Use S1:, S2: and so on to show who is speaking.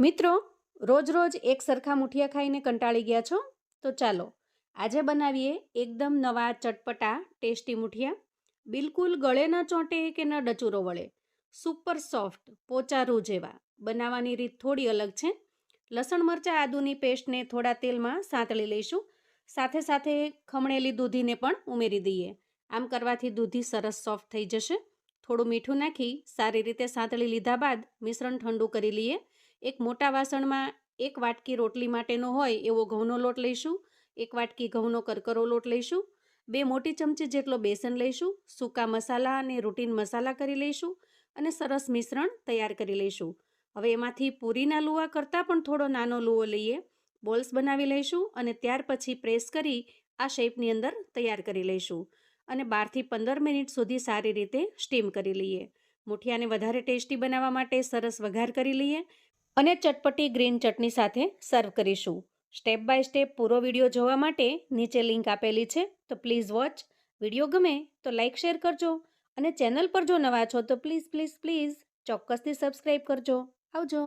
S1: મિત્રો રોજ રોજ એક સરખા મુઠિયા ખાઈને કંટાળી ગયા છો? તો ચાલો, આજે બનાવીએ એકદમ નવા ચટપટા, ટેસ્ટી મુઠિયા. બિલકુલ ગળે ન ચોંટે કે ન ડચુરો વળે. સુપર સોફ્ટ, પોચારું જેવા. બનાવવાની રીત થોડી અલગ છે. લસણ મરચાં આદુની પેસ્ટને થોડા તેલમાં સાંતળી લઈશું. સાથે સાથે ખમણેલી દૂધીને પણ ઉમેરી દઈએ. આમ કરવાથી દૂધી સરસ સોફ્ટ થઈ જશે. થોડું મીઠું નાખી સારી રીતે સાંતળી લીધા બાદ મિશ્રણ ઠંડુ કરી લઈએ. એક મોટા વાસણમાં એક વાટકી રોટલી માટેનો હોય એવો ઘઉંનો લોટ લઈશું, એક વાટકી ઘઉંનો કરકરો લોટ લઈશું, બે મોટી ચમચી જેટલો બેસન લઈશું, સૂકા મસાલા અને રૂટીન મસાલા કરી લઈશું અને સરસ મિશ્રણ તૈયાર કરી લઈશું. હવે એમાંથી પૂરીના લુવા કરતાં પણ થોડો નાનો લુવો લઈએ, બોલ્સ બનાવી લઈશું અને ત્યાર પછી પ્રેસ કરી આ શેપની અંદર તૈયાર કરી લઈશું અને બારથી પંદર મિનિટ સુધી સારી રીતે સ્ટીમ કરી લઈએ. મુઠિયાને વધારે ટેસ્ટી બનાવવા માટે સરસ વઘાર કરી લઈએ અને ચટપટી ગ્રીન ચટણી સાથે સર્વ કરીશું. સ્ટેપ બાય સ્ટેપ પૂરો વીડિયો જોવા માટે નીચે લિંક આપેલી છે, તો પ્લીઝ વોચ. વીડિયો ગમે તો લાઇક શેર કરજો અને ચેનલ પર જો નવા છો તો પ્લીઝ પ્લીઝ પ્લીઝ ચોક્કસથી સબસ્ક્રાઈબ કરજો. આવજો.